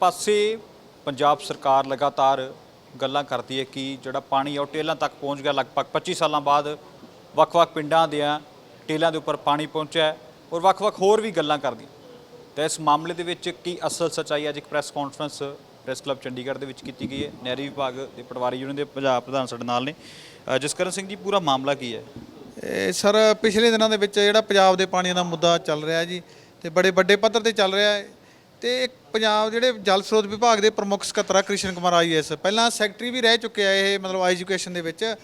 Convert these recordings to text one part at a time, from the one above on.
ਪਾਸੇ ਪੰਜਾਬ ਸਰਕਾਰ ਲਗਾਤਾਰ ਗੱਲਾਂ ਕਰਦੀ ਹੈ ਕਿ ਜਿਹੜਾ ਪਾਣੀ ਆ ਉਹ ਟੇਲਾਂ ਤੱਕ ਪਹੁੰਚ ਗਿਆ। ਲਗਭਗ 25 ਸਾਲਾਂ ਬਾਅਦ ਵੱਖ-ਵੱਖ ਪਿੰਡਾਂ ਦੀਆਂ ਟੇਲਾਂ ਦੇ ਉੱਪਰ ਪਾਣੀ ਪਹੁੰਚਿਆ ਔਰ ਵੱਖ-ਵੱਖ ਹੋਰ ਵੀ ਗੱਲਾਂ ਕਰਦੀ ਤਾਂ ਇਸ ਮਾਮਲੇ ਦੇ ਵਿੱਚ ਕੀ ਅਸਲ ਸੱਚਾਈ ਅੱਜ ਇੱਕ press conference, press club Chandigarh ਦੇ ਵਿੱਚ ਕੀਤੀ ਗਈ ਹੈ। ਨਹਿਰੀ ਵਿਭਾਗ ਦੇ ਪਟਵਾਰੀ ਯੂਨੀਅਨ ਦੇ ਪੰਜਾਬ ਪ੍ਰਧਾਨ ਸਾਡੇ ਨਾਲ ਨੇ। ਜਸਕਰਨ ਸਿੰਘ ਜੀ, ਪੂਰਾ ਮਾਮਲਾ ਕੀ ਹੈ? ਸਰ, ਪਿਛਲੇ ਦਿਨਾਂ ਦੇ ਵਿੱਚ ਜਿਹੜਾ ਪੰਜਾਬ ਦੇ ਪਾਣੀਆਂ ਦਾ ਮੁੱਦਾ ਚੱਲ ਰਿਹਾ ਜੀ, ਤੇ ਬੜੇ ਵੱਡੇ ਪੱਧਰ ਤੇ ਚੱਲ ਰਿਹਾ ਹੈ। ਤੇ ਇੱਕ ਪੰਜਾਬ ਜਿਹੜੇ ਜਲ ਸਰੋਤ ਵਿਭਾਗ ਦੇ ਪ੍ਰਮੁੱਖ ਸਕੱਤਰ ਆ, ਕ੍ਰਿਸ਼ਨ ਕੁਮਾਰ ਆਈਐਸ ਪਹਿਲਾਂ ਸੈਕਟਰੀ ਵੀ ਰਹਿ ਚੁੱਕੇ ਆ ਇਹ, ਮਤਲਬ ਐਜੂਕੇਸ਼ਨ ਦੇ ਵਿੱਚ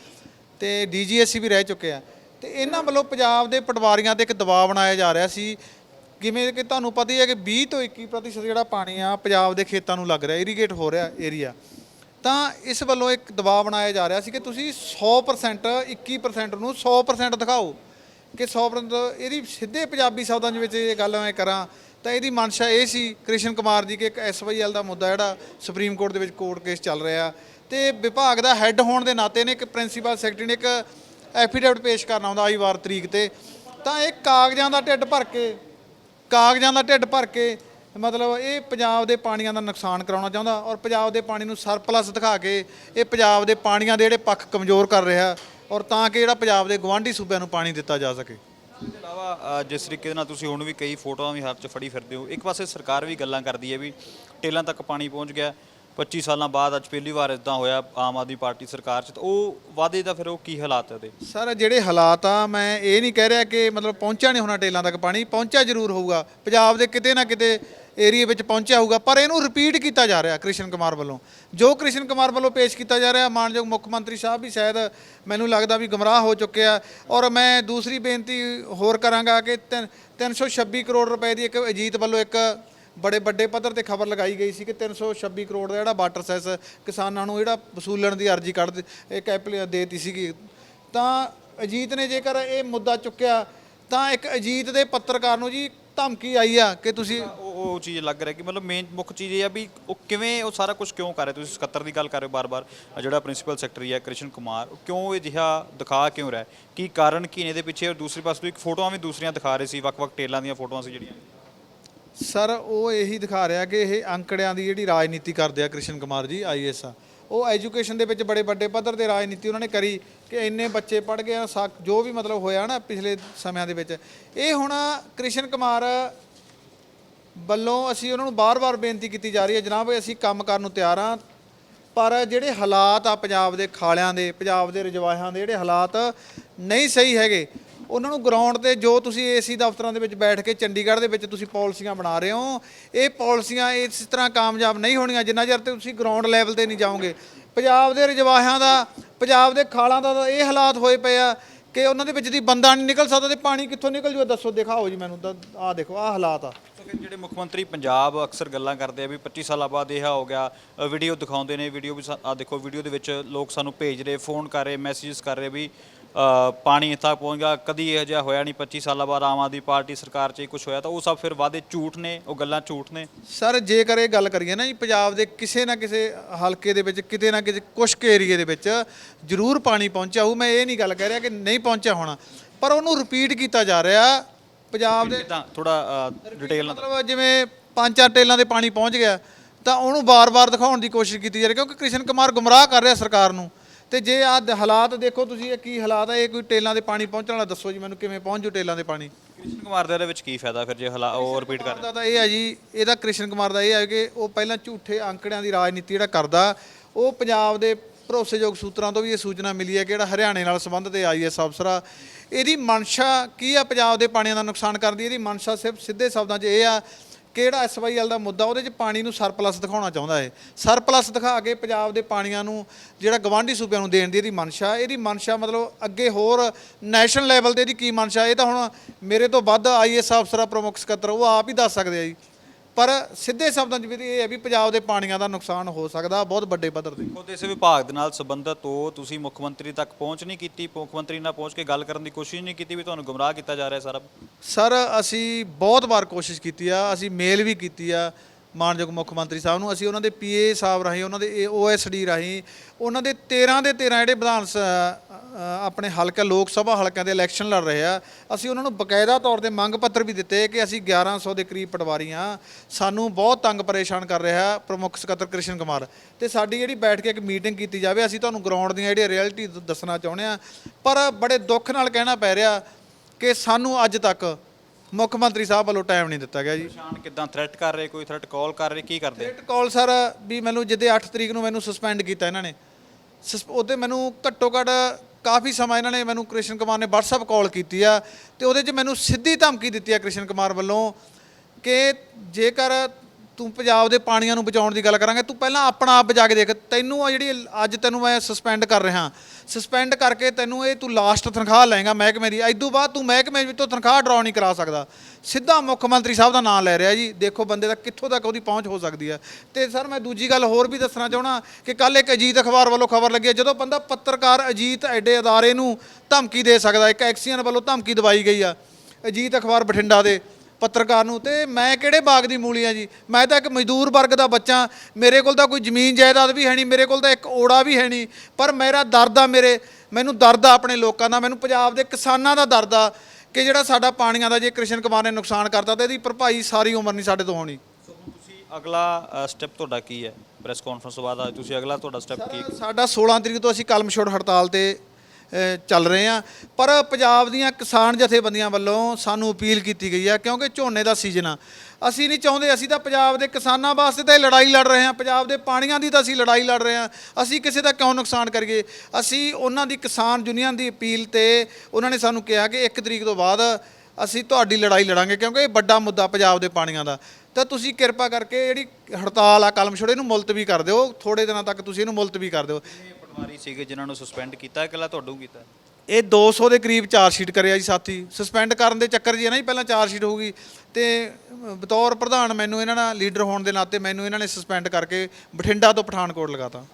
ਤੇ ਡੀਜੀਐਸਸੀ ਵੀ ਰਹਿ ਚੁੱਕੇ ਆ। ਤੇ ਇਹਨਾਂ ਵੱਲੋਂ ਪੰਜਾਬ ਦੇ ਪਟਵਾਰੀਆਂ ਤੇ ਇੱਕ ਦਬਾਅ ਬਣਾਇਆ ਜਾ ਰਿਹਾ ਸੀ। ਜਿਵੇਂ ਕਿ ਤੁਹਾਨੂੰ ਪਤਾ ਹੀ ਹੈ ਕਿ 20 ਤੋਂ 21% ਪ੍ਰਤੀਸ਼ਤ ਜਿਹੜਾ ਪਾਣੀ ਆ, ਪੰਜਾਬ ਦੇ ਖੇਤਾਂ ਨੂੰ ਲੱਗ ਰਿਹਾ ਇਰੀਗੇਟ ਹੋ ਰਿਹਾ ਏਰੀਆ ਤਾਂ ਇਸ ਵੱਲੋਂ ਇੱਕ ਦਬਾਅ ਬਣਾਇਆ ਜਾ ਰਿਹਾ ਸੀ ਕਿ ਤੁਸੀਂ 100% 21% ਨੂੰ 100% ਦਿਖਾਓ। ਕਿ 100% ਇਹਦੀ ਸਿੱਧੇ ਪੰਜਾਬੀ ਸ਼ਬਦਾਂ ਦੇ ਵਿੱਚ ਇਹ ਗੱਲ ਮੈਂ ਕਰਾਂ ਤਾਂ ਇਹਦੀ ਮਨਸ਼ਾ ਇਹ ਸੀ ਕ੍ਰਿਸ਼ਨ ਕੁਮਾਰ ਜੀ ਕਿ ਇੱਕ ਐਸਵਾਈਐਲ ਦਾ ਮੁੱਦਾ ਜਿਹੜਾ ਸੁਪਰੀਮ ਕੋਰਟ ਦੇ ਵਿੱਚ ਕੋਰਟ ਕੇਸ ਚੱਲ ਰਿਹਾ ਤੇ ਵਿਭਾਗ ਦਾ ਹੈੱਡ ਹੋਣ ਦੇ ਨਾਤੇ ਨੇ ਇੱਕ ਪ੍ਰਿੰਸੀਪਲ ਸੈਕਟਰੀ ਨੇ ਇੱਕ ਐਫੀਡੇਵਿਟ ਪੇਸ਼ ਕਰਨਾ ਹੁੰਦਾ ਆਈ ਵਾਰ ਤਰੀਕ ਤੇ। ਤਾਂ ਇਹ ਕਾਗਜ਼ਾਂ ਦਾ ਢਿੱਡ ਭਰ ਕੇ, ਕਾਗਜ਼ਾਂ ਦਾ ਢਿੱਡ ਭਰ ਕੇ ਮਤਲਬ ਇਹ ਪੰਜਾਬ ਦੇ ਪਾਣੀਆਂ ਦਾ ਨੁਕਸਾਨ ਕਰਾਉਣਾ ਚਾਹੁੰਦਾ ਔਰ ਪੰਜਾਬ ਦੇ ਪਾਣੀ ਨੂੰ ਸਰਪਲਸ ਦਿਖਾ ਕੇ ਇਹ ਪੰਜਾਬ ਦੇ ਪਾਣੀਆਂ ਦੇ ਜਿਹੜੇ ਪੱਖ ਕਮਜ਼ੋਰ ਕਰ ਰਿਹਾ ਔਰ ਤਾਂ ਕਿ ਜਿਹੜਾ ਪੰਜਾਬ ਦੇ ਗਵਾਂਢੀ ਸੂਬਿਆਂ ਨੂੰ ਪਾਣੀ ਦਿੱਤਾ ਜਾ ਸਕੇ। ਇਸ ਤੋਂ ਇਲਾਵਾ ਜਿਸ ਤਰੀਕੇ ਦੇ ਨਾਲ ਤੁਸੀਂ ਹੁਣ ਵੀ ਕਈ ਫੋਟੋਆਂ ਵੀ ਹੱਥ 'ਚ ਫੜੀ ਫਿਰਦੇ ਹੋ, ਇੱਕ ਪਾਸੇ ਸਰਕਾਰ ਵੀ ਗੱਲਾਂ ਕਰਦੀ ਹੈ ਵੀ ਟੇਲਾਂ ਤੱਕ ਪਾਣੀ ਪਹੁੰਚ ਗਿਆ 25 ਸਾਲਾਂ ਬਾਅਦ ਅੱਜ ਪਹਿਲੀ ਵਾਰ ਇਦਾਂ ਹੋਇਆ ਆਮ ਆਦਮੀ ਪਾਰਟੀ ਸਰਕਾਰ 'ਚ, ਤਾਂ ਉਹ ਵਾਅਦੇ ਦਾ ਫਿਰ ਉਹ ਕੀ ਹਾਲਾਤ ਹੈ ਉਹਦੇ? ਸਰ ਜਿਹੜੇ ਹਾਲਾਤ ਆ, ਮੈਂ ਇਹ ਨਹੀਂ ਕਹਿ ਰਿਹਾ ਕਿ ਮਤਲਬ ਪਹੁੰਚਿਆ ਨਹੀਂ ਹੋਣਾ ਟੇਲਾਂ ਤੱਕ ਪਾਣੀ, ਪਹੁੰਚਿਆ ਜ਼ਰੂਰ ਹੋਊਗਾ, ਪੰਜਾਬ ਦੇ ਕਿਤੇ ਨਾ ਕਿਤੇ ਏਰੀਆ ਵਿੱਚ ਪਹੁੰਚਿਆ ਹੋਊਗਾ, ਪਰ ਇਹਨੂੰ ਰਿਪੀਟ ਕੀਤਾ ਜਾ ਰਿਹਾ ਕ੍ਰਿਸ਼ਨ ਕੁਮਾਰ ਵੱਲੋਂ। ਜੋ ਕ੍ਰਿਸ਼ਨ ਕੁਮਾਰ ਵੱਲੋਂ ਪੇਸ਼ ਕੀਤਾ ਜਾ ਰਿਹਾ, ਮਾਨਯੋਗ ਮੁੱਖ ਮੰਤਰੀ ਸਾਹਿਬ ਵੀ ਸ਼ਾਇਦ ਮੈਨੂੰ ਲੱਗਦਾ ਵੀ ਗਮਰਾਹ ਹੋ ਚੁੱਕੇ ਆ। ਔਰ ਮੈਂ ਦੂਸਰੀ ਬੇਨਤੀ ਹੋਰ ਕਰਾਂਗਾ ਕਿ ਤਿੰਨ- 326 ਕਰੋੜ ਰੁਪਏ ਦੀ ਇੱਕ ਅਜੀਤ ਵੱਲੋਂ ਇੱਕ ਬੜੇ ਵੱਡੇ ਪੱਧਰ ਤੇ ਖਬਰ ਲਗਾਈ ਗਈ ਸੀ ਕਿ 326 ਕਰੋੜ ਦਾ ਜਿਹੜਾ ਵਾਟਰ ਸੈਸ ਕਿਸਾਨਾਂ ਨੂੰ ਜਿਹੜਾ ਵਸੂਲਣ ਦੀ ਅਰਜ਼ੀ ਕੱਢ ਇੱਕ ਐਪਲ ਦੇਤੀ ਸੀਗੀ। ਤਾਂ ਅਜੀਤ ਨੇ ਜੇਕਰ ਇਹ ਮੁੱਦਾ ਚੁੱਕਿਆ, ਤਾਂ ਇੱਕ ਅਜੀਤ ਦੇ ਪੱਤਰਕਾਰ ਨੂੰ ਜੀ ਧਮਕੀ ਆਈ ਆ ਕਿ ਤੁਸੀਂ ਉਹ ਚੀਜ਼ ਲੱਗ ਰਿਹਾ ਕਿ ਮਤਲਬ ਮੇਨ ਮੁੱਖ ਚੀਜ਼ ਇਹ ਆ ਵੀ ਉਹ ਕਿਵੇਂ ਉਹ ਸਾਰਾ ਕੁਝ ਕਿਉਂ ਕਰ ਰਿਹਾ? ਤੁਸੀਂ ਸਕੱਤਰ ਦੀ ਗੱਲ ਕਰ ਰਹੇ ਹੋ ਬਾਰ-ਬਾਰ। ਜਿਹੜਾ ਪ੍ਰਿੰਸੀਪਲ ਸੈਕਟਰੀ ਹੈ, ਕ੍ਰਿਸ਼ਨ ਕੁਮਾਰ, ਉਹ ਕਿਉਂ ਇਹ ਜਿਹਾ ਦਿਖਾ ਕਿਉਂ ਰਿਹਾ? ਕੀ ਕਾਰਨ ਕੀ ਨੇ ਇਹਦੇ ਪਿੱਛੇ? ਔਰ ਦੂਸਰੀ ਪਾਸੇ ਤੋਂ ਇੱਕ ਫੋਟੋਆਂ ਵੀ ਦੂਸਰੀਆਂ ਦਿਖਾ ਰਹੇ ਸੀ, ਵੱਖ-ਵੱਖ ਟੇਲਾਂ ਦੀਆਂ ਫੋਟੋਆਂ ਸੀ ਜਿਹੜੀਆਂ। ਸਰ, ਉਹ ਇਹੀ ਦਿਖਾ ਰਿਹਾ ਕਿ ਇਹ ਅੰਕੜਿਆਂ ਦੀ ਜਿਹੜੀ ਰਾਜਨੀਤੀ ਕਰਦੇ ਆ ਕ੍ਰਿਸ਼ਨ ਕੁਮਾਰ ਜੀ ਆਈਐਸ ਆ। ਉਹ ਐਜੂਕੇਸ਼ਨ ਦੇ ਵਿੱਚ ਬੜੇ ਵੱਡੇ ਪੱਧਰ ਤੇ ਰਾਜਨੀਤੀ ਉਹਨਾਂ ਨੇ ਕਰੀ ਕਿ ਇੰਨੇ ਬੱਚੇ ਪੜ ਗਏ ਆ, ਸਾ- ਜੋ ਵੀ ਮਤਲਬ ਹੋਇਆ ਨਾ ਪਿਛਲੇ ਸਮਿਆਂ ਦੇ ਵਿੱਚ। ਇਹ ਹੁਣ ਕ੍ਰਿਸ਼ਨ ਕੁਮਾਰ ਵੱਲੋਂ ਅਸੀਂ ਉਹਨਾਂ ਨੂੰ ਬਾਰ-ਬਾਰ ਬੇਨਤੀ ਕੀਤੀ ਜਾ ਰਹੀ ਹੈ, ਜਨਾਬ, ਅਸੀਂ ਕੰਮ ਕਰਨ ਨੂੰ ਤਿਆਰ ਹਾਂ, ਪਰ ਜਿਹੜੇ ਹਾਲਾਤ ਆ ਪੰਜਾਬ ਦੇ ਖਾਲਿਆਂ ਦੇ, ਪੰਜਾਬ ਦੇ ਰਜਵਾਹਿਆਂ ਦੇ, ਜਿਹੜੇ ਹਾਲਾਤ ਨਹੀਂ ਸਹੀ ਹੈਗੇ, ਉਹਨਾਂ ਨੂੰ ਗਰਾਊਂਡ ਤੇ ਜੋ ਤੁਸੀਂ ਏਸੀ ਦਫ਼ਤਰਾਂ ਦੇ ਵਿੱਚ ਬੈਠ ਕੇ ਚੰਡੀਗੜ੍ਹ ਦੇ ਵਿੱਚ ਤੁਸੀਂ ਪਾਲਿਸੀਆਂ ਬਣਾ ਰਹੇ ਹੋ, ਇਹ ਪਾਲਿਸੀਆਂ ਇਸ ਤਰ੍ਹਾਂ ਕਾਮਯਾਬ ਨਹੀਂ ਹੋਣੀਆਂ, ਜਿੰਨਾ ਚਿਰ ਤੇ ਤੁਸੀਂ ਗਰਾਊਂਡ ਲੈਵਲ ਤੇ ਨਹੀਂ ਜਾਓਗੇ। ਪੰਜਾਬ ਦੇ ਰਜਵਾਹਿਆਂ ਦਾ, ਪੰਜਾਬ ਦੇ ਖਾਲਾਂ ਦਾ ਤਾਂ ਇਹ ਹਾਲਾਤ ਹੋਏ ਪਏ ਆ ਕਿ ਉਹਨਾਂ ਦੇ ਵਿੱਚ ਦੀ ਬੰਦਾ ਨਹੀਂ ਨਿਕਲ ਸਕਦਾ ਤੇ ਪਾਣੀ ਕਿੱਥੋਂ ਨਿਕਲ ਜੂਗਾ, ਦੱਸੋ, ਦਿਖਾਓ ਜੀ ਮੈਨੂੰ, ਤਾਂ ਆਹ ਦੇਖੋ, ਆਹ ਹਾਲਾਤ ਆ। ਸੋ ਜਿਹੜੇ ਮੁੱਖ ਮੰਤਰੀ ਪੰਜਾਬ ਅਕਸਰ ਗੱਲਾਂ ਕਰਦੇ ਆ ਵੀ 25 ਸਾਲਾਂ ਬਾਅਦ ਇਹ ਹੋ ਗਿਆ ਵੀਡੀਓ ਦਿਖਾਉਂਦੇ ਨੇ ਵੀਡੀਓ ਵੀ ਆ ਦੇਖੋ ਵੀਡੀਓ ਦੇ ਵਿੱਚ ਲੋਕ ਸਾਨੂੰ ਭੇਜ ਰਹੇ ਫੋਨ ਕਰ ਰਹੇ ਮੈਸੇजेस ਕਰ ਰਹੇ ਵੀ ਪਾਣੀ ਇੱਥੇ ਪਹੁੰਚ ਗਿਆ, ਕਦੀ ਇਹ ਜਿਹਾ ਹੋਇਆ ਨਹੀਂ 25 ਸਾਲਾਂ ਬਾਅਦ ਆਮ ਆਦਮੀ ਪਾਰਟੀ ਸਰਕਾਰ 'ਚ ਹੀ ਕੁਝ ਹੋਇਆ ਤਾਂ ਉਹ ਸਭ ਫਿਰ ਵਾਅਦੇ ਝੂਠ ਨੇ, ਉਹ ਗੱਲਾਂ ਝੂਠ ਨੇ। ਸਰ, ਜੇਕਰ ਇਹ ਗੱਲ ਕਰੀਏ ਨਾ ਜੀ, ਪੰਜਾਬ ਦੇ ਕਿਸੇ ਨਾ ਕਿਸੇ ਹਲਕੇ ਦੇ ਵਿੱਚ, ਕਿਤੇ ਨਾ ਕਿਤੇ ਕੁਛ ਕੁ ਏਰੀਏ ਦੇ ਵਿੱਚ ਜ਼ਰੂਰ ਪਾਣੀ ਪਹੁੰਚਿਆ ਹੋਊ, ਮੈਂ ਇਹ ਨਹੀਂ ਗੱਲ ਕਹਿ ਰਿਹਾ ਕਿ ਨਹੀਂ ਪਹੁੰਚਿਆ ਹੋਣਾ, ਪਰ ਉਹਨੂੰ ਰਿਪੀਟ ਕੀਤਾ ਜਾ ਰਿਹਾ ਪੰਜਾਬ ਦੇ ਕਿਦਾਂ ਥੋੜਾ ਡਿਟੇਲ ਨਾਲ ਮਤਲਬ ਜਿਵੇਂ ਪੰਜ ਚਾਰ ਟੇਲਾਂ ਦੇ ਪਾਣੀ ਪਹੁੰਚ ਗਿਆ ਤਾਂ ਉਹਨੂੰ ਬਾਰ-ਬਾਰ ਦਿਖਾਉਣ ਦੀ ਕੋਸ਼ਿਸ਼ ਕੀਤੀ ਜਾ ਰਹੀ ਕਿਉਂਕਿ ਕ੍ਰਿਸ਼ਨ ਕੁਮਾਰ ਗੁੰਮਰਾਹ ਕਰ ਰਿਹਾ ਸਰਕਾਰ ਨੂੰ। ਤੇ ਜੇ ਆ ਹਾਲਾਤ ਦੇਖੋ ਤੁਸੀਂ ਇਹ ਕੀ ਹਾਲਾਤ ਹੈ ਇਹ ਕੋਈ ਟੇਲਾਂ ਦੇ ਪਾਣੀ ਪਹੁੰਚਣ ਵਾਲਾ ਦੱਸੋ ਜੀ ਮੈਨੂੰ ਕਿਵੇਂ ਪਹੁੰਚ ਜੂ ਟੇਲਾਂ ਦੇ ਪਾਣੀ? ਕ੍ਰਿਸ਼ਨ ਕੁਮਾਰ ਦੇ ਇਹਦੇ ਵਿੱਚ ਕੀ ਫਾਇਦਾ ਫਿਰ ਜੇ ਹਲਾ ਉਹ ਰਿਪੀਟ ਕਰ ਦਾ ਤਾਂ ਇਹ ਹੈ ਜੀ ਇਹਦਾ ਕ੍ਰਿਸ਼ਨ ਕੁਮਾਰ ਦਾ ਇਹ ਹੈ ਕਿ ਉਹ ਪਹਿਲਾਂ ਝੂਠੇ ਅੰਕੜਿਆਂ ਦੀ ਰਾਜਨੀਤੀ ਜਿਹੜਾ ਕਰਦਾ ਉਹ ਪੰਜਾਬ ਦੇ ਭਰੋਸੇਯੋਗ ਸੂਤਰਾਂ ਤੋਂ ਵੀ ਇਹ ਸੂਚਨਾ ਮਿਲੀ ਹੈ ਕਿ ਜਿਹੜਾ ਹਰਿਆਣੇ ਨਾਲ ਸੰਬੰਧਿਤ ਆਈਐਸ ਅਫਸਰ ਆ, ਇਹਦੀ ਮਨਸ਼ਾ ਕੀ ਆ? ਪੰਜਾਬ ਦੇ ਪਾਣੀਆਂ ਦਾ ਨੁਕਸਾਨ ਕਰਦੀ ਇਹਦੀ ਮਨਸ਼ਾ ਸਿਰਫ ਸਿੱਧੇ ਸ਼ਬਦਾਂ 'ਚ ਇਹ ਆ ਕਿ ਜਿਹੜਾ ਐਸਵਾਈਐਲ ਦਾ ਮੁੱਦਾ, ਉਹਦੇ 'ਚ ਪਾਣੀ ਨੂੰ ਸਰਪਲਸ ਦਿਖਾਉਣਾ ਚਾਹੁੰਦਾ ਹੈ। ਸਰਪਲਸ ਦਿਖਾ ਕੇ ਪੰਜਾਬ ਦੇ ਪਾਣੀਆਂ ਨੂੰ, ਜਿਹੜਾ ਗਵਾਂਢੀ ਸੂਬਿਆਂ ਨੂੰ ਦੇਣ ਦੀ ਇਹਦੀ ਮਨਸ਼ਾ ਇਹਦੀ ਮਨਸ਼ਾ ਮਤਲਬ ਅੱਗੇ ਹੋਰ ਨੈਸ਼ਨਲ ਲੈਵਲ ਤੇ ਇਹਦੀ ਕੀ ਮਨਸ਼ਾ, ਇਹ ਤਾਂ ਹੁਣ ਮੇਰੇ ਤੋਂ ਵੱਧ ਆਈਐਸ ਅਫਸਰ ਪ੍ਰਮੁੱਖ ਸਕੱਤਰ, ਉਹ ਆਪ ਹੀ ਦੱਸ ਸਕਦੇ ਆ ਜੀ। ਪਰ ਸਿੱਧੇ ਸ਼ਬਦਾਂ 'ਚ ਵੀ ਇਹ ਹੈ ਵੀ ਪੰਜਾਬ ਦੇ ਪਾਣੀਆਂ ਦਾ ਨੁਕਸਾਨ ਹੋ ਸਕਦਾ ਬਹੁਤ ਵੱਡੇ ਪੱਧਰ ਤੇ। ਖੁਦ ਇਸ ਵਿਭਾਗ ਦੇ ਨਾਲ ਸੰਬੰਧਤ ਹੋ ਤੁਸੀਂ ਮੁੱਖ ਮੰਤਰੀ ਤੱਕ ਪਹੁੰਚ ਨਹੀਂ ਕੀਤੀ ਮੁੱਖ ਮੰਤਰੀ ਨਾਲ ਪਹੁੰਚ ਕੇ ਗੱਲ ਕਰਨ ਦੀ ਕੋਸ਼ਿਸ਼ ਨਹੀਂ ਕੀਤੀ ਵੀ ਤੁਹਾਨੂੰ ਗੁੰਮਰਾਹ ਕੀਤਾ ਜਾ ਰਿਹਾ ਸਾਰਾ। ਸਰ ਅਸੀਂ ਬਹੁਤ ਵਾਰ ਕੋਸ਼ਿਸ਼ ਕੀਤੀ ਆ ਅਸੀਂ ਮੇਲ ਵੀ ਕੀਤੀ ਆ ਮਾਨਯੋਗ ਮੁੱਖ ਮੰਤਰੀ ਸਾਹਿਬ ਨੂੰ। ਅਸੀਂ ਉਹਨਾਂ ਦੇ ਪੀਏ ਸਾਹਿਬ ਰਾਹੀਂ ਉਹਨਾਂ ਦੇ ਓਐਸਡੀ ਰਾਹੀਂ ਉਹਨਾਂ ਦੇ 13 ਦੇ 13 ਜਿਹੜੇ ਵਿਧਾਨ ਆਪਣੇ ਹਲਕਾ ਲੋਕ ਸਭਾ ਹਲਕਿਆਂ ਦੇ ਇਲੈਕਸ਼ਨ ਲੜ ਰਹੇ ਆ। ਅਸੀਂ ਉਹਨਾਂ ਨੂੰ ਬਕਾਇਦਾ ਤੌਰ ਤੇ ਮੰਗ ਪੱਤਰ ਵੀ ਦਿੱਤੇ ਕਿ ਅਸੀਂ 1100 ਦੇ ਕਰੀਬ ਪਟਵਾਰੀਆਂ ਸਾਨੂੰ ਬਹੁਤ ਤੰਗ ਪਰੇਸ਼ਾਨ ਕਰ ਰਿਹਾ ਪ੍ਰਮੁੱਖ ਸਕੱਤਰ ਕ੍ਰਿਸ਼ਨ ਕੁਮਾਰ। ਤੇ ਸਾਡੀ ਜਿਹੜੀ ਬੈਠ ਕੇ ਇੱਕ ਮੀਟਿੰਗ ਕੀਤੀ ਜਾਵੇ ਅਸੀਂ ਤੁਹਾਨੂੰ ਗਰਾਊਂਡ ਦੀਆਂ ਜਿਹੜੀਆਂ ਰਿਐਲਿਟੀ ਦੱਸਣਾ ਚਾਹੁੰਦੇ ਆ। ਪਰ ਬੜੇ ਦੁੱਖ ਨਾਲ ਕਹਿਣਾ ਪੈ ਰਿਹਾ ਕਿ ਸਾਨੂੰ ਅੱਜ ਤੱਕ ਮੁੱਖ ਮੰਤਰੀ ਸਾਹਿਬ ਵੱਲੋਂ ਟਾਈਮ ਨਹੀਂ ਦਿੱਤਾ ਗਿਆ ਜੀ। ਪਰੇਸ਼ਾਨ ਕਿਦਾਂ ਥ੍ਰੈਟ ਕਰ ਰਹੇ ਕੋਈ ਥ੍ਰੈਟ ਕਾਲ ਕਰ ਰਹੇ ਕੀ ਕਰਦੇ? ਸਟੇਟ ਕਾਲ ਸਰ ਵੀ ਮੈਨੂੰ ਜਿੱਦੇ 8 ਤਰੀਕ ਨੂੰ ਮੈਨੂੰ ਸਸਪੈਂਡ ਕੀਤਾ ਇਹਨਾਂ ਨੇ। ਉਹਦੇ ਮੈਨੂੰ ਘੱਟੋ ਘੱਟ ਕਾਫੀ ਸਮਾਂ ਇਹਨਾਂ ਨੇ ਮੈਨੂੰ ਕ੍ਰਿਸ਼ਨ ਕੁਮਾਰ ਨੇ WhatsApp ਕਾਲ ਕੀਤੀ ਆ ਤੇ ਉਹਦੇ 'ਚ ਮੈਨੂੰ ਸਿੱਧੀ ਧਮਕੀ ਦਿੱਤੀ ਆ ਕ੍ਰਿਸ਼ਨ ਕੁਮਾਰ ਵੱਲੋਂ ਕਿ ਜੇਕਰ ਤੂੰ ਪੰਜਾਬ ਦੇ ਪਾਣੀਆਂ ਨੂੰ ਬਚਾਉਣ ਦੀ ਗੱਲ ਕਰਾਂਗੇ, ਤੂੰ ਪਹਿਲਾਂ ਆਪਣਾ ਆਪ ਬਚਾ ਕੇ ਦੇਖ, ਤੈਨੂੰ ਆ ਜਿਹੜੀ ਅੱਜ ਤੈਨੂੰ ਮੈਂ ਸਸਪੈਂਡ ਕਰ ਰਿਹਾ ਸਸਪੈਂਡ ਕਰਕੇ ਤੈਨੂੰ ਇਹ ਤੂੰ ਲਾਸਟ ਤਨਖਾਹ ਲਏਗਾ ਮਹਿਕਮੇ ਦੀ ਇਦੋਂ ਬਾਅਦ ਤੂੰ ਮਹਿਕਮੇ ਵਿੱਚੋਂ ਤਨਖਾਹ ਡਰਾ ਨਹੀਂ ਕਰਾ ਸਕਦਾ। ਸਿੱਧਾ ਮੁੱਖ ਮੰਤਰੀ ਸਾਹਿਬ ਦਾ ਨਾਮ ਲੈ ਰਿਹਾ ਜੀ, ਦੇਖੋ ਬੰਦੇ ਦਾ ਕਿੱਥੋਂ ਤੱਕ ਉਹਦੀ ਪਹੁੰਚ ਹੋ ਸਕਦੀ ਹੈ। ਤੇ ਸਰ ਮੈਂ ਦੂਜੀ ਗੱਲ ਹੋਰ ਵੀ ਦੱਸਣਾ ਚਾਹਣਾ ਕਿ ਕੱਲ ਇੱਕ ਅਜੀਤ ਅਖਬਾਰ ਵੱਲੋਂ ਖਬਰ ਲੱਗੀ ਹੈ, ਜਦੋਂ ਬੰਦਾ ਪੱਤਰਕਾਰ ਅਜੀਤ ਐਡੇ ਅਦਾਰੇ ਨੂੰ ਧਮਕੀ ਦੇ ਸਕਦਾ, ਇੱਕ ਐਕਸੀਅਨ ਵੱਲੋਂ ਧਮਕੀ ਦਵਾਈ ਗਈ ਆ, ਅਜੀਤ ਅਖਬਾਰ ਬਠਿੰਡਾ ਦੇ। ਪੱਤਰਕਾਰ ਨੂੰ ਤੇ ਮੈਂ ਕਿਹੜੇ ਬਾਗ ਦੀ ਮੂਲੀ ਆ ਜੀ? ਮੈਂ ਤਾਂ ਇੱਕ ਮਜ਼ਦੂਰ ਵਰਗ ਦਾ ਬੱਚਾ। ਮੇਰੇ ਕੋਲ ਤਾਂ ਕੋਈ ਜ਼ਮੀਨ ਜਾਇਦਾਦ ਵੀ ਹੈ ਨਹੀਂ ਮੇਰੇ ਕੋਲ ਤਾਂ ਇੱਕ ਓੜਾ ਵੀ ਹੈ ਨਹੀਂ। ਪਰ ਮੇਰਾ ਦਰਦ ਆ ਮੇਰੇ ਮੈਨੂੰ ਦਰਦ ਆ ਆਪਣੇ ਲੋਕਾਂ ਦਾ ਮੈਨੂੰ ਪੰਜਾਬ ਦੇ ਕਿਸਾਨਾਂ ਦਾ ਦਰਦ ਆ ਕਿ ਜਿਹੜਾ ਸਾਡਾ ਪਾਣੀਆਂ ਦਾ ਜੇ ਕ੍ਰਿਸ਼ਨ ਕੁਮਾਰ ਨੇ ਨੁਕਸਾਨ ਕਰਤਾ ਤੇ ਇਹਦੀ ਭਰਪਾਈ ਸਾਰੀ ਉਮਰ ਨਹੀਂ ਸਾਡੇ ਤੋਂ ਹੋਣੀ। ਅਗਲਾ ਸਟੈਪ ਤੁਹਾਡਾ ਕੀ ਹੈ? ਪ੍ਰੈਸ ਕਾਨਫਰੰਸ ਤੋਂ ਬਾਅਦ ਅੱਜ ਤੁਸੀਂ ਅਗਲਾ ਤੁਹਾਡਾ ਸਟੈਪ ਕੀ? ਸਾਡਾ 16 ਤਰੀਕ ਤੋਂ ਅਸੀਂ ਕਲਮ ਛੋੜ ਹੜਤਾਲ ਤੇ ਚੱਲ ਰਹੇ ਆ ਪਰ ਪੰਜਾਬ ਦੀਆਂ ਕਿਸਾਨ ਜਥੇਬੰਦੀਆਂ ਵੱਲੋਂ ਸਾਨੂੰ ਅਪੀਲ ਕੀਤੀ ਗਈ ਆ ਕਿਉਂਕਿ ਝੋਨੇ ਦਾ ਸੀਜ਼ਨ ਆ। ਅਸੀਂ ਨਹੀਂ ਚਾਹੁੰਦੇ, ਅਸੀਂ ਤਾਂ ਪੰਜਾਬ ਦੇ ਕਿਸਾਨਾਂ ਵਾਸਤੇ ਤਾਂ ਇਹ ਲੜਾਈ ਲੜ ਰਹੇ ਹਾਂ। ਪੰਜਾਬ ਦੇ ਪਾਣੀਆਂ ਦੀ ਤਾਂ ਅਸੀਂ ਲੜਾਈ ਲੜ ਰਹੇ ਹਾਂ। ਅਸੀਂ ਕਿਸੇ ਦਾ ਕਿਉਂ ਨੁਕਸਾਨ ਕਰੀਏ? ਅਸੀਂ ਉਹਨਾਂ ਦੀ ਕਿਸਾਨ ਯੂਨੀਅਨ ਦੀ ਅਪੀਲ ਤੇ ਉਹਨਾਂ ਨੇ ਸਾਨੂੰ ਕਿਹਾ ਕਿ 1 ਤਰੀਕ ਤੋਂ ਬਾਅਦ ਅਸੀਂ ਤੁਹਾਡੀ ਲੜਾਈ ਲੜਾਂਗੇ, ਕਿਉਂਕਿ ਇਹ ਵੱਡਾ ਮੁੱਦਾ ਪੰਜਾਬ ਦੇ ਪਾਣੀਆਂ ਦਾ। ਤਾਂ ਤੁਸੀਂ ਕਿਰਪਾ ਕਰਕੇ ਜਿਹੜੀ ਹੜਤਾਲ ਆ, ਕਲਮ ਛੋੜੇ ਨੂੰ ਮੁਲਤਵੀ ਕਰ ਦਿਓ। ਥੋੜੇ ਦਿਨਾਂ ਤੱਕ ਤੁਸੀਂ ਇਹਨੂੰ ਮੁਲਤਵੀ ਕਰ ਦਿਓ। ਪਟਵਾਰੀ ਸੀਗੇ ਜਿਨ੍ਹਾਂ ਨੂੰ ਸਸਪੈਂਡ ਕੀਤਾ ਇਕੱਲਾ ਤੁਹਾਨੂੰ ਕੀਤਾ? ਇਹ 200 ਦੇ ਕਰੀਬ ਚਾਰ ਸ਼ੀਟ ਕਰਿਆ ਜੀ ਸਾਥੀ। ਸਸਪੈਂਡ ਕਰਨ ਦੇ ਚੱਕਰ 'ਚ ਇਹ ਨਾ ਜੀ ਪਹਿਲਾਂ ਚਾਰ ਸ਼ੀਟ ਹੋਊਗੀ। ਤੇ ਬਤੌਰ ਪ੍ਰਧਾਨ ਮੈਨੂੰ ਇਹਨਾਂ ਨਾਲ ਲੀਡਰ ਹੋਣ ਦੇ ਨਾਤੇ ਮੈਨੂੰ ਇਹਨਾਂ ਨੇ ਸਸਪੈਂਡ ਕਰਕੇ ਬਠਿੰਡਾ ਤੋਂ ਪਠਾਨਕੋਟ ਲਗਾਤਾ।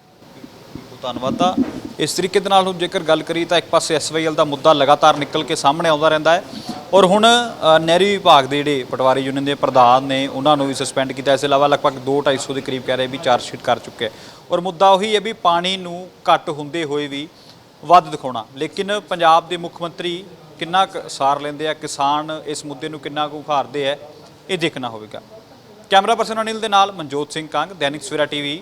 ਧੰਨਵਾਦ ਤਾਂ। ਇਸ ਤਰੀਕੇ ਦੇ ਨਾਲ ਹੁਣ ਜੇਕਰ ਗੱਲ ਕਰੀ ਤਾਂ ਇੱਕ ਪਾਸੇ ਐਸਵਾਈਐਲ ਦਾ ਮੁੱਦਾ ਲਗਾਤਾਰ ਨਿਕਲ ਕੇ ਸਾਹਮਣੇ ਆਉਂਦਾ ਰਹਿੰਦਾ ਹੈ। ਔਰ ਹੁਣ ਨਹਿਰੀ ਵਿਭਾਗ ਦੇ ਜਿਹੜੇ ਪਟਵਾਰੀ ਯੂਨੀਅਨ ਦੇ ਪ੍ਰਧਾਨ ਨੇ, ਉਹਨਾਂ ਨੂੰ ਵੀ ਸਸਪੈਂਡ ਕੀਤਾ। ਇਸ ਤੋਂ ਇਲਾਵਾ ਲਗਭਗ 2-250 ਦੇ ਕਰੀਬ ਕਹਿ ਰਹੇ ਵੀ ਚਾਰਜ ਸ਼ੀਟ ਕਰ ਚੁੱਕੇ ਔਰ ਮੁੱਦਾ ਉਹੀ ਹੈ ਵੀ ਪਾਣੀ ਨੂੰ ਘੱਟ ਹੁੰਦੇ ਹੋਏ ਵੀ ਵੱਧ ਦਿਖਾਉਣਾ। ਲੇਕਿਨ ਪੰਜਾਬ ਦੇ ਮੁੱਖ ਮੰਤਰੀ ਕਿੰਨਾ ਕੁ ਸਾਰ ਲੈਂਦੇ ਆ? ਕਿਸਾਨ ਇਸ ਮੁੱਦੇ ਨੂੰ ਕਿੰਨਾ ਕੁ ਉਖਾਰਦੇ ਆ ਇਹ ਦੇਖਣਾ ਹੋਵੇਗਾ। ਕੈਮਰਾ ਪਰਸਨ ਅਨਿਲ ਦੇ ਨਾਲ ਮਨਜੋਤ ਸਿੰਘ ਕੰਗ, ਦੈਨਿਕ ਸਵੇਰਾ ਟੀਵੀ